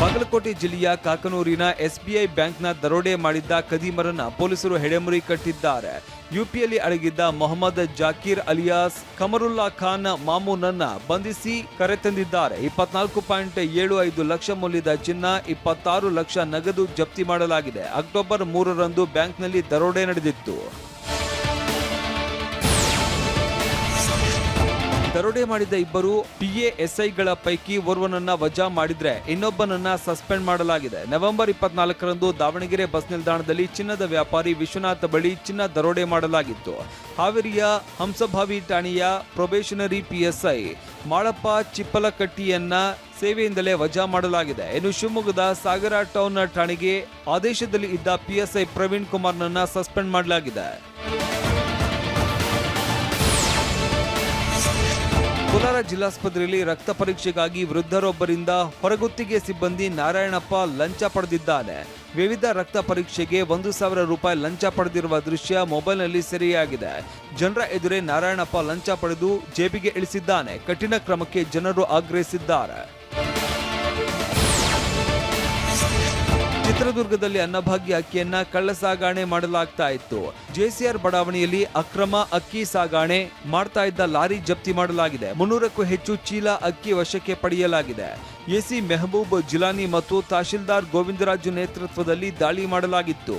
ಬಾಗಲಕೋಟೆ ಜಿಲ್ಲೆಯ ಕಾಕನೂರಿನ ಎಸ್ಬಿಐ ಬ್ಯಾಂಕ್ನ ದರೋಡೆ ಮಾಡಿದ್ದ ಕದೀಮರನ್ನ ಪೊಲೀಸರು ಹೆಡೆಮುರಿ ಕಟ್ಟಿದ್ದಾರೆ. ಯುಪಿಯಲ್ಲಿ ಅಡಗಿದ್ದ ಮೊಹಮ್ಮದ್ ಜಾಕೀರ್ ಅಲಿಯಾಸ್, ಕಮರುಲ್ಲಾ ಖಾನ್ ಮಾಮೂನನ್ನ ಬಂಧಿಸಿ ಕರೆತಂದಿದ್ದಾರೆ ಇಪ್ಪತ್ನಾಲ್ಕು ಪಾಯಿಂಟ್ ಏಳು ಐದು ಲಕ್ಷ ಮೌಲ್ಯದ ಚಿನ್ನ, ಇಪ್ಪತ್ತಾರು ಲಕ್ಷ ನಗದು ಜಪ್ತಿ ಮಾಡಲಾಗಿದೆ. ಅಕ್ಟೋಬರ್ ಮೂರರಂದು ಬ್ಯಾಂಕ್ನಲ್ಲಿ ದರೋಡೆ ನಡೆದಿತ್ತು. ದರೋಡೆ ಮಾಡಿದ ಇಬ್ಬರು ಪಿಎಎಸ್ಐಗಳ ಪೈಕಿ ಓರ್ವನನ್ನ ವಜಾ ಮಾಡಿದ್ರೆ ಇನ್ನೊಬ್ಬನನ್ನ ಸಸ್ಪೆಂಡ್ ಮಾಡಲಾಗಿದೆ. ನವೆಂಬರ್ ಇಪ್ಪತ್ನಾಲ್ಕರಂದು ದಾವಣಗೆರೆ ಬಸ್ ನಿಲ್ದಾಣದಲ್ಲಿ ಚಿನ್ನದ ವ್ಯಾಪಾರಿ ವಿಶ್ವನಾಥ್ ಬಳಿ ಚಿನ್ನ ದರೋಡೆ ಮಾಡಲಾಗಿತ್ತು. ಹಾವೇರಿಯ ಹಂಸಭಾವಿ ಠಾಣೆಯ ಪ್ರೊಬೇಷನರಿ ಪಿಎಸ್ಐ ಮಾಳಪ್ಪ ಚಿಪ್ಪಲಕಟ್ಟಿಯನ್ನ ಸೇವೆಯಿಂದಲೇ ವಜಾ ಮಾಡಲಾಗಿದೆ. ಇನ್ನು ಶಿವಮೊಗ್ಗದ ಸಾಗರ ಟೌನ್ ಠಾಣೆಗೆ ಆದೇಶದಲ್ಲಿ ಇದ್ದ ಪಿಎಸ್ಐ ಪ್ರವೀಣ್ ಕುಮಾರ್ನನ್ನ ಸಸ್ಪೆಂಡ್ ಮಾಡಲಾಗಿದೆ. ಕೋಲಾರ ಜಿಲ್ಲಾಸ್ಪತ್ರೆಯಲ್ಲಿ ರಕ್ತ ಪರೀಕ್ಷೆಗಾಗಿ ವೃದ್ಧರೊಬ್ಬರಿಂದ ಹೊರಗುತ್ತಿಗೆ ಸಿಬ್ಬಂದಿ ನಾರಾಯಣಪ್ಪ ಲಂಚ ಪಡೆದಿದ್ದಾನೆ. ವಿವಿಧ ರಕ್ತ ಪರೀಕ್ಷೆಗೆ ಒಂದು ಸಾವಿರ ರೂಪಾಯಿ ಲಂಚ ಪಡೆದಿರುವ ದೃಶ್ಯ ಮೊಬೈಲ್ನಲ್ಲಿ ಸೆರೆಯಾಗಿದೆ. ಜನರ ಎದುರೇ ನಾರಾಯಣಪ್ಪ ಲಂಚ ಪಡೆದು ಜೇಬಿಗೆ ಇಳಿಸಿದ್ದಾನೆ. ಕಠಿಣ ಕ್ರಮಕ್ಕೆ ಜನರು ಆಗ್ರಹಿಸಿದ್ದಾರೆ. ಚಿತ್ರದುರ್ಗದಲ್ಲಿ ಅನ್ನಭಾಗ್ಯ ಅಕ್ಕಿಯನ್ನ ಕಳ್ಳ ಸಾಗಾಣೆ ಮಾಡಲಾಗ್ತಾ ಇತ್ತು. ಜೆಸಿಆರ್ ಬಡಾವಣೆಯಲ್ಲಿ ಅಕ್ರಮ ಅಕ್ಕಿ ಸಾಗಾಣೆ ಮಾಡ್ತಾ ಇದ್ದ ಲಾರಿ ಜಪ್ತಿ ಮಾಡಲಾಗಿದೆ. ಮುನ್ನೂರಕ್ಕೂ ಹೆಚ್ಚು ಚೀಲ ಅಕ್ಕಿ ವಶಕ್ಕೆ ಪಡೆಯಲಾಗಿದೆ. ಎಸಿ ಮೆಹಬೂಬ್ ಜಿಲಾನಿ ಮತ್ತು ತಹಶೀಲ್ದಾರ್ ಗೋವಿಂದರಾಜು ನೇತೃತ್ವದಲ್ಲಿ ದಾಳಿ ಮಾಡಲಾಗಿತ್ತು.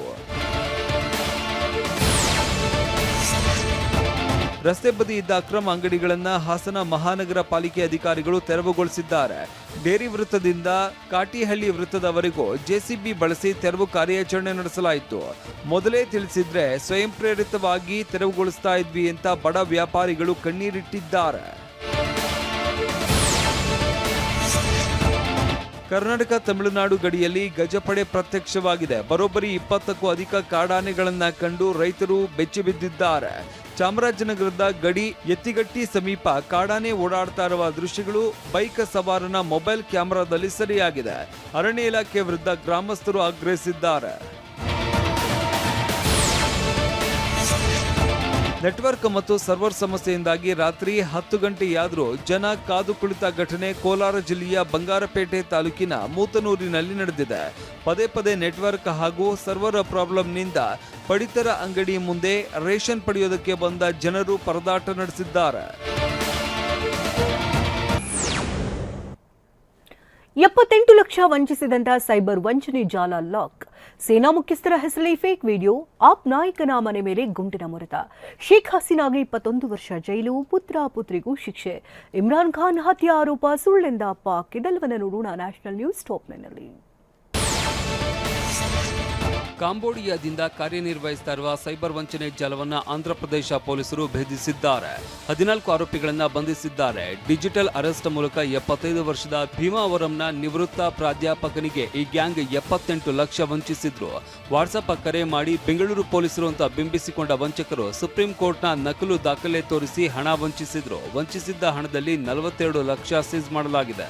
ರಸ್ತೆ ಬದಿ ಇದ್ದ ಅಕ್ರಮ ಅಂಗಡಿಗಳನ್ನು ಹಾಸನ ಮಹಾನಗರ ಪಾಲಿಕೆ ಅಧಿಕಾರಿಗಳು ತೆರವುಗೊಳಿಸಿದ್ದಾರೆ. ಡೇರಿ ವೃತ್ತದಿಂದ ಕಾಟಿಹಳ್ಳಿ ವೃತ್ತದವರೆಗೂ ಜೆಸಿಬಿ ಬಳಸಿ ತೆರವು ಕಾರ್ಯಾಚರಣೆ ನಡೆಸಲಾಯಿತು. ಮೊದಲೇ ತಿಳಿಸಿದ್ರೆ ಸ್ವಯಂ ಪ್ರೇರಿತವಾಗಿ ತೆರವುಗೊಳಿಸ್ತಾ ಇದ್ವಿ ಅಂತ ಬಡ ವ್ಯಾಪಾರಿಗಳು ಕಣ್ಣೀರಿಟ್ಟಿದ್ದಾರೆ. ಕರ್ನಾಟಕ ತಮಿಳುನಾಡು ಗಡಿಯಲ್ಲಿ ಗಜಪಡೆ ಪ್ರತ್ಯಕ್ಷವಾಗಿದೆ. ಬರೋಬ್ಬರಿ ಇಪ್ಪತ್ತಕ್ಕೂ ಅಧಿಕ ಕಾಡಾನೆಗಳನ್ನ ಕಂಡು ರೈತರು ಬೆಚ್ಚಿ ಬಿದ್ದಿದ್ದಾರೆ. ಚಾಮರಾಜನಗರದ ಗಡಿ ಎತ್ತಿಗಟ್ಟಿ ಸಮೀಪ ಕಾಡಾನೆ ಓಡಾಡ್ತಾ ಇರುವ ದೃಶ್ಯಗಳು ಬೈಕ್ ಸವಾರನ ಮೊಬೈಲ್ ಕ್ಯಾಮೆರಾದಲ್ಲಿ ಸೆರೆಯಾಗಿದೆ. ಅರಣ್ಯ ಇಲಾಖೆ ವಿರುದ್ಧ ಗ್ರಾಮಸ್ಥರು ಆಗ್ರಹಿಸಿದ್ದಾರೆ. ನೆಟ್ವರ್ಕ್ ಮತ್ತು ಸರ್ವರ್ ಸಮಸ್ಯೆಯಿಂದಾಗಿ ರಾತ್ರಿ ಹತ್ತು ಗಂಟೆಯಾದರೂ ಜನ ಕಾದು ಕುಳಿತ ಘಟನೆ ಕೋಲಾರ ಜಿಲ್ಲೆಯ ಬಂಗಾರಪೇಟೆ ತಾಲೂಕಿನ ಮೂತನೂರಿನಲ್ಲಿ ನಡೆದಿದೆ. ಪದೇ ಪದೇ ನೆಟ್ವರ್ಕ್ ಹಾಗೂ ಸರ್ವರ್ ಪ್ರಾಬ್ಲಮ್ನಿಂದ ಪಡಿತರ ಅಂಗಡಿ ಮುಂದೆ ರೇಷನ್ ಪಡೆಯೋದಕ್ಕೆ ಬಂದ ಜನರು ಪರದಾಟ ನಡೆಸಿದ್ದಾರೆ. ಎಪ್ಪತ್ತೆಂಟು ಲಕ್ಷ ವಂಚಿಸಿದಂತ ಸೈಬರ್ ವಂಚನೆ ಜಾಲ ಲಾಕ್. ಸೇನಾ ಮುಖ್ಯಸ್ಥರ ಹೆಸರಲ್ಲಿ ಫೇಕ್ ವಿಡಿಯೋ ಆಪ್ ನಾಯಕನ ಮನೆ ಮೇಲೆ ಗುಂಡಿನ ಮೊರೆತ. ಶೇಖ್ ಹಸೀನಾಗೆ ಇಪ್ಪತ್ತೊಂದು ವರ್ಷ ಜೈಲು, ಪುತ್ರ ಪುತ್ರಿಗೂ ಶಿಕ್ಷೆ. ಇಮ್ರಾನ್ ಖಾನ್ ಹತ್ಯೆ ಆರೋಪ ಸುಳ್ಳೆಂದ ಪಾಕ್. ಇದೆಲ್ಲವನ್ನ ನೋಡೋಣ ನ್ಯಾಷನಲ್ ನ್ಯೂಸ್ ಟಾಪ್ನಲ್ಲಿ ಕಾಂಬೋಡಿಯಾದಿಂದ ಕಾರ್ಯನಿರ್ವಹಿಸ್ತಾ ಇರುವ ಸೈಬರ್ ವಂಚನೆ ಜಾಲವನ್ನು ಆಂಧ್ರಪ್ರದೇಶ ಪೊಲೀಸರು ಭೇದಿಸಿದ್ದಾರೆ. ಹದಿನಾಲ್ಕು ಆರೋಪಿಗಳನ್ನು ಬಂಧಿಸಿದ್ದಾರೆ. ಡಿಜಿಟಲ್ ಅರೆಸ್ಟ್ ಮೂಲಕ ಎಪ್ಪತ್ತೈದು ವರ್ಷದ ಭೀಮಾವರಂನ ನಿವೃತ್ತ ಪ್ರಾಧ್ಯಾಪಕನಿಗೆ ಈ ಗ್ಯಾಂಗ್ ಎಪ್ಪತ್ತೆಂಟು ಲಕ್ಷ ವಂಚಿಸಿದ್ರು. ವಾಟ್ಸಪ್ ಕರೆ ಮಾಡಿ ಬೆಂಗಳೂರು ಪೊಲೀಸರು ಅಂತ ಬಿಂಬಿಸಿಕೊಂಡ ವಂಚಕರು ಸುಪ್ರೀಂ ಕೋರ್ಟ್ನ ನಕಲು ದಾಖಲೆ ತೋರಿಸಿ ಹಣ ವಂಚಿಸಿದ್ರು. ವಂಚಿಸಿದ್ದ ಹಣದಲ್ಲಿ ನಲವತ್ತೆರಡು ಲಕ್ಷ ಸೀಸ್ ಮಾಡಲಾಗಿದೆ.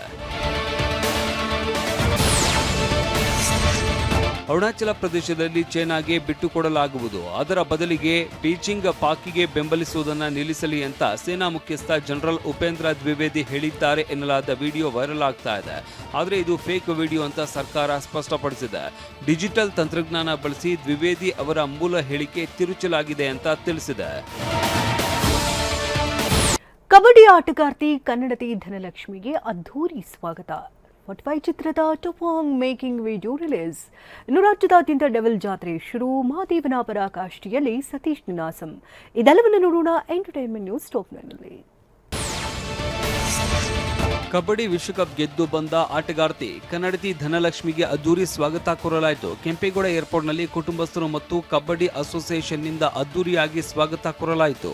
ಅರುಣಾಚಲ ಪ್ರದೇಶದಲ್ಲಿ ಚೈನಾಗೆ ಬಿಟ್ಟುಕೊಡಲಾಗುವುದು ಅದರ ಬದಲಿಗೆ ಬೀಜಿಂಗ್ ಪಾಕಿಗೆ ಬೆಂಬಲಿಸುವುದನ್ನು ನಿಲ್ಲಿಸಲಿ ಅಂತ ಸೇನಾ ಮುಖ್ಯಸ್ಥ ಜನರಲ್ ಉಪೇಂದ್ರ ದ್ವಿವೇದಿ ಹೇಳಿದ್ದಾರೆ ಎನ್ನಲಾದ ವಿಡಿಯೋ ವೈರಲ್ ಆಗ್ತಾ ಇದೆ. ಆದರೆ ಇದು ಫೇಕ್ ವಿಡಿಯೋ ಅಂತ ಸರ್ಕಾರ ಸ್ಪಷ್ಟಪಡಿಸಿದೆ. ಡಿಜಿಟಲ್ ತಂತ್ರಜ್ಞಾನ ಬಳಸಿ ದ್ವಿವೇದಿ ಅವರ ಮೂಲ ಹೇಳಿಕೆ ತಿರುಚಲಾಗಿದೆ ಅಂತ ತಿಳಿಸಿದೆ. ಕಬಡ್ಡಿ ಆಟಗಾರ್ತಿ ಕನ್ನಡತಿ ಧನಲಕ್ಷ್ಮಿಗೆ ಅದ್ಧೂರಿ ಸ್ವಾಗತ. ಫೈ ಚಿತ್ರದ ಟೊಪಾಂಗ್ ಮೇಕಿಂಗ್ ವಿಡಿಯೋ ರಿಲೀಸ್. ಇನ್ನು ರಾಜ್ಯದಾದ್ಯಂತ ಡೆವಲ್ ಜಾತ್ರೆ ಶುರು. ಮಹಾದೇವನ ಪರಾಕಾಷ್ಠಿಯಲ್ಲಿ ಸತೀಶ್ ನಿನಾಸಂ. ಇದೆಲ್ಲವನ್ನು ನೋಡೋಣ ಎಂಟರ್ಟೈನ್ಮೆಂಟ್ ನ್ಯೂಸ್ ಟಾಪ್ನಲ್ಲಿ ಕಬಡ್ಡಿ ವಿಶ್ವಕಪ್ ಗೆದ್ದು ಬಂದ ಆಟಗಾರ್ತಿ ಕನ್ನಡತಿ ಧನಲಕ್ಷ್ಮಿಗೆ ಅದ್ದೂರಿ ಸ್ವಾಗತ ಕೋರಲಾಯಿತು. ಕೆಂಪೇಗೌಡ ಏರ್ಪೋರ್ಟ್ನಲ್ಲಿ ಕುಟುಂಬಸ್ಥರು ಮತ್ತು ಕಬಡ್ಡಿ ಅಸೋಸಿಯೇಷನ್ನಿಂದ ಅದ್ದೂರಿಯಾಗಿ ಸ್ವಾಗತ ಕೋರಲಾಯಿತು.